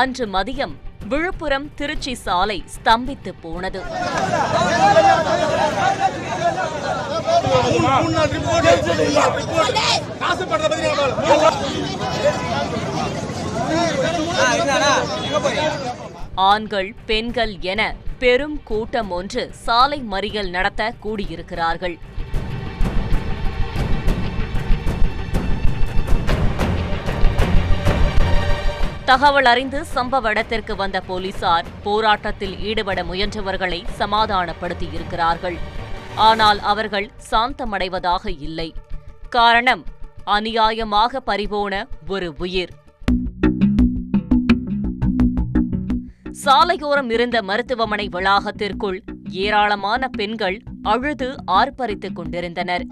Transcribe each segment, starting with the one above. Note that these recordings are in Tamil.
அன்று மதியம் விழுப்புரம் திருச்சி சாலை ஸ்தம்பித்து போனது. ஆண்கள் பெண்கள் என பெரும் கூட்டம் ஒன்று சாலை மறியல் நடத்த கூடியிருக்கிறார்கள். தகவல் அறிந்து சம்பவ இடத்திற்கு வந்த போலீசார் போராட்டத்தில் ஈடுபட முயன்றவர்களை சமாதானப்படுத்தியிருக்கிறார்கள். ஆனால் அவர்கள் சாந்தமடைவதாக இல்லை. காரணம் அநியாயமாக பறிபோன ஒரு உயிர். சாலையோரம் இருந்த மருத்துவமனை வளாகத்திற்குள் ஏராளமான பெண்கள் அழுது ஆர்ப்பரித்துக் கொண்டிருந்தனர்.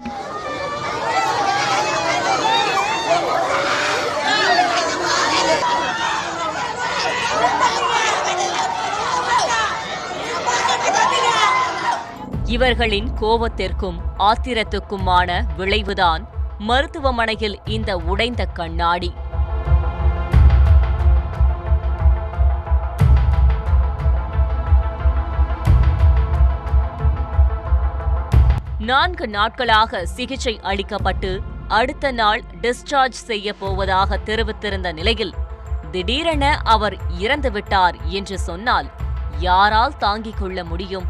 இவர்களின் கோபத்திற்கும் ஆத்திரத்துக்குமான விளைவுதான் மருத்துவமனையில் இந்த உடைந்த கண்ணாடி. நான்கு நாட்களாக சிகிச்சை அளிக்கப்பட்டு அடுத்த நாள் டிஸ்சார்ஜ் செய்ய போவதாக தெரிவித்திருந்த நிலையில் திடீரென அவர் இறந்துவிட்டார் என்று சொன்னால் யாரால் தாங்கிக் கொள்ள முடியும்?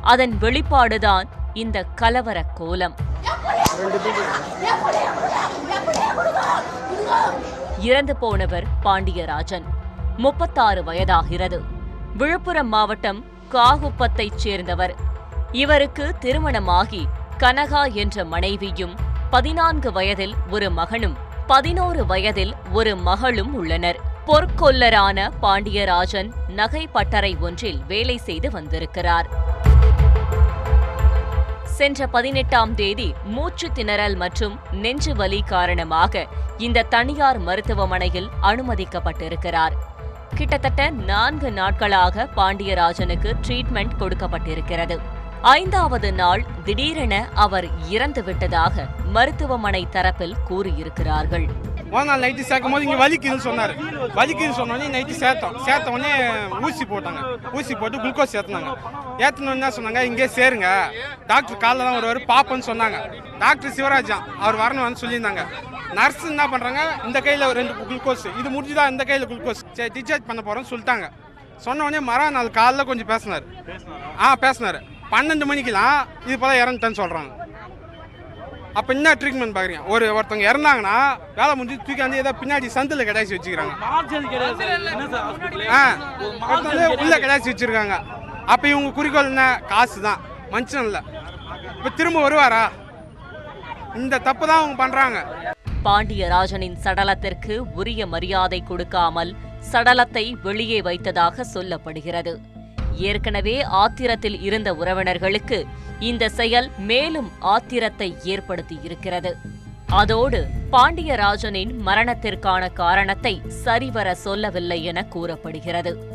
அதன் வெளிப்பாடுதான் இந்த கலவர கோலம். இறந்து போனவர் பாண்டியராஜன். முப்பத்தாறு வயதாகிறது. விழுப்புரம் மாவட்டம் காகுப்பத்தைச் சேர்ந்தவர். இவருக்கு திருமணமாகி கனகா என்ற மனைவியும் பதினான்கு வயதில் ஒரு மகனும் பதினோரு வயதில் ஒரு மகளும் உள்ளனர். பொற்கொல்லரான பாண்டியராஜன் நகை பட்டறை ஒன்றில் வேலை செய்து வந்திருக்கிறார். சென்ற பதினெட்டாம் தேதி மூச்சு திணறல் மற்றும் நெஞ்சு வலி காரணமாக இந்த தனியார் மருத்துவமனையில் அனுமதிக்கப்பட்டிருக்கிறார். கிட்டத்தட்ட நான்கு நாட்களாக பாண்டியராஜனுக்கு ட்ரீட்மெண்ட் கொடுக்கப்பட்டிருக்கிறது. ஐந்தாவது நாள் திடீரென அவர் இறந்துவிட்டதாக மருத்துவமனை தரப்பில் கூறியிருக்கிறார்கள். முதல் நாள் நைட்டு சேர்க்கும் போது இங்கே வலிக்குதுன்னு சொன்னார். வலிக்குதுன்னு சொன்னோடனே நைட்டு சேர்த்தோம். சேர்த்த உடனே ஊசி போட்டாங்க. ஊசி போட்டு குளுக்கோஸ் சேர்த்துனாங்க. ஏற்றினோடனே என்ன சொன்னாங்க? இங்கே சேருங்க. டாக்டர் காலைல தான் வருவார் பாப்போன்னு சொன்னாங்க. டாக்டர் சிவராஜான் அவர் வரணும்னு சொல்லியிருந்தாங்க. நர்ஸ் என்ன பண்ணுறாங்க இந்த கையில் ரெண்டு குளுக்கோஸ் இது முடிஞ்சுதான் இந்த கையில் குளுக்கோஸ் சரி டிஸ்சார்ஜ் பண்ண போகிறோம்னு சொல்லிட்டாங்க. சொன்னோடனே உடனே நாள் காலைல கொஞ்சம் பேசினார். ஆ பேசினார். பன்னெண்டு மணிக்கெலாம் இது போல் இறந்துட்டேன்னு சொல்கிறாங்க அப்போ என்ன ட்ரீட்மெண்ட் பார்க்குறீங்க ஒரு ஒருத்தவங்க இறந்தாங்கன்னா வேலை முடிஞ்சு தூக்கி ஏதோ பின்னாடி சந்தில் கடாச்சி வச்சுக்கிறாங்க. ஆ ஒருத்தவங்க உள்ள கடாச்சி வச்சிருக்காங்க. அப்போ இவங்க குறிக்கோள் என்ன? காசு தான். மனுஷன் இல்லை. இப்போ திரும்ப வருவாரா? இந்த தப்பு தான் அவங்க பண்ணுறாங்க பாண்டியராஜனின் சடலத்திற்கு உரிய மரியாதை கொடுக்காமல் சடலத்தை வெளியே வைத்ததாக சொல்லப்படுகிறது. ஏற்கனவே ஆத்திரத்தில் இருந்த உறவினர்களுக்கு இந்த செயல் மேலும் ஆத்திரத்தை ஏற்படுத்தி இருக்கிறது அதோடு பாண்டியராஜனின் மரணத்திற்கான காரணத்தை சரிவர சொல்லவில்லை என கூறப்படுகிறது.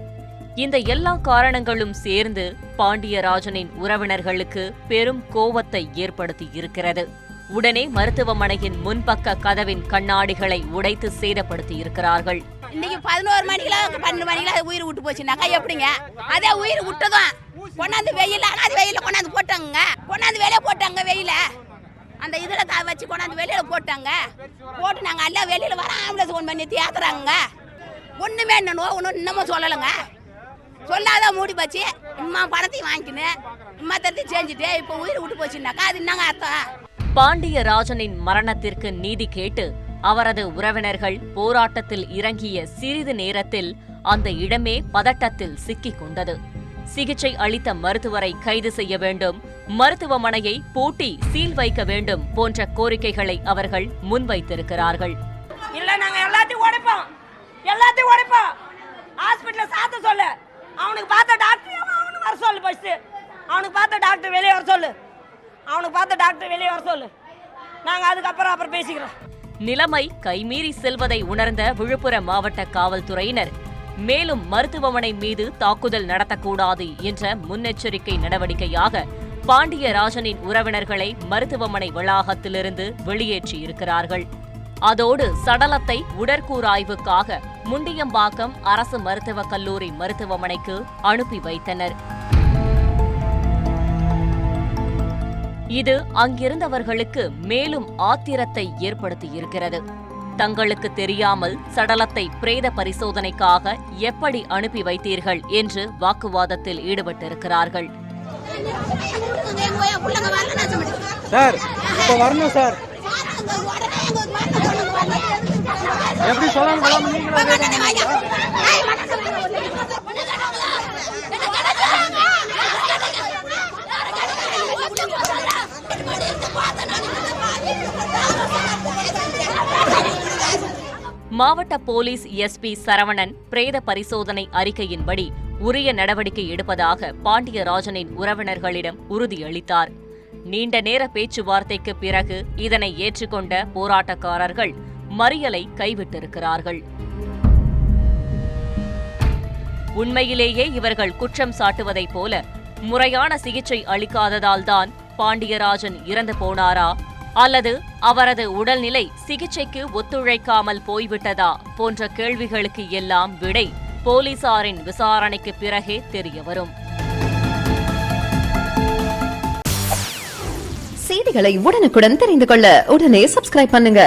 இந்த எல்லா காரணங்களும் சேர்ந்து பாண்டியராஜனின் உறவினர்களுக்கு பெரும் கோபத்தை ஏற்படுத்தி இருக்கிறது உடனே மருத்துவமனையின் முன்பக்க கதவின் கண்ணாடிகளை உடைத்து சேதப்படுத்தி இருக்கிறார்கள் இன்னைக்கு பதினோரு மணிக்கெல்லாம் பன்னெண்டு மணிக்கெல்லாம் உயிர் விட்டு போச்சுனாக்கா எப்படிங்க? அதே உயிர் விட்டதும் கொண்டாந்து வெயில் அது வெயில கொண்டாந்து போட்டாங்க கொண்டாந்து வெளியே போட்டாங்க வெயில அந்த இதில் த வச்சு கொண்டாந்து வெளியில் போட்டாங்க. போட்டு நாங்கள் எல்லாம் வெளியில் வர ஆம்புலன்ஸ் ஃபோன் பண்ணி தேத்துறாங்க ஒன்றுமே என்ன ஒன்றும் இன்னமும் சொல்லலைங்க. சொல்லாத மூடி போச்சு. இம்மா பணத்தையும் வாங்கிக்கின்னு இம்மா தரத்தி செஞ்சுட்டு இப்போ உயிர் விட்டு போச்சுனாக்கா அது என்னங்க அர்த்தம்? பாண்டியராஜனின் மரணத்திற்கு நீதி கேட்டு அவரது உறவினர்கள் போராட்டத்தில் இறங்கிய சிறிது நேரத்தில் அந்த இடமே பதட்டத்தில் சிக்கிக் கொண்டது. சிகிச்சை அளித்த மருத்துவரை கைது செய்ய வேண்டும் மருத்துவமனையை பூட்டி சீல் வைக்க வேண்டும் போன்ற கோரிக்கைகளை அவர்கள் முன்வைத்திருக்கிறார்கள். இல்ல நாங்க எல்லாத்தையும் உடைப்போம். எல்லாத்தையும் உடைப்போம். சாத்த சொல்லு. அவனுக்கு பார்த்த டாக்டர் அவனுக்கு வர சொல்லு ஃபர்ஸ்ட் அவனுக்கு பார்த்த டாக்டர் வெளியே வர சொல்லு. அவனுக்கு பார்த்து டாக்டர் வெளியே வர சொல்லு. நாங்கள் அதுக்கப்புறம் அப்புறம் பேசிக்கிறோம். நிலைமை கைமீறி செல்வதை உணர்ந்த விழுப்புரம் மாவட்ட காவல்துறையினர் மேலும் மருத்துவமனை மீது தாக்குதல் நடத்தக்கூடாது என்ற முன்னெச்சரிக்கை நடவடிக்கையாக பாண்டியராஜனின் உறவினர்களை மருத்துவமனை வளாகத்திலிருந்து வெளியேற்றியிருக்கிறார்கள் அதோடு சடலத்தை உடற்கூறாய்வுக்காக முண்டியம்பாக்கம் அரசு மருத்துவக் கல்லூரி மருத்துவமனைக்கு அனுப்பி வைத்தனர். இது அங்கிருந்தவர்களுக்கு மேலும் ஆத்திரத்தை ஏற்படுத்தியிருக்கிறது. தங்களுக்கு தெரியாமல் சடலத்தை பிரேத பரிசோதனைக்காக எப்படி அனுப்பி வைத்தீர்கள் என்று வாக்குவாதத்தில் ஈடுபட்டிருக்கிறார்கள். சார் இப்போ வரணும் சார். எப்படி சொல்லாம மாவட்ட போலீஸ் எஸ்பி சரவணன் பிரேத பரிசோதனை அறிக்கையின்படி உரிய நடவடிக்கை எடுப்பதாக பாண்டியராஜனின் உறவினர்களிடம் உறுதியளித்தார். நீண்ட நேர பேச்சுவார்த்தைக்கு பிறகு இதனை ஏற்றுக்கொண்ட போராட்டக்காரர்கள் மறியலை கைவிட்டிருக்கிறார்கள். உண்மையிலேயே இவர்கள் குற்றம் சாட்டுவதைப் போல முறையான சிகிச்சை அளிக்காததால்தான் பாண்டியராஜன் இறந்து போனாரா? அல்லது அவரது உடல்நிலை சிகிச்சைக்கு ஒத்துழைக்காமல் போய்விட்டதா போன்ற கேள்விகளுக்கு எல்லாம் விடை போலீசாரின் விசாரணைக்கு பிறகே தெரியவரும் செய்திகளை உடனுக்குடன் தெரிந்து கொள்ள உடனே சப்ஸ்கிரைப் பண்ணுங்க.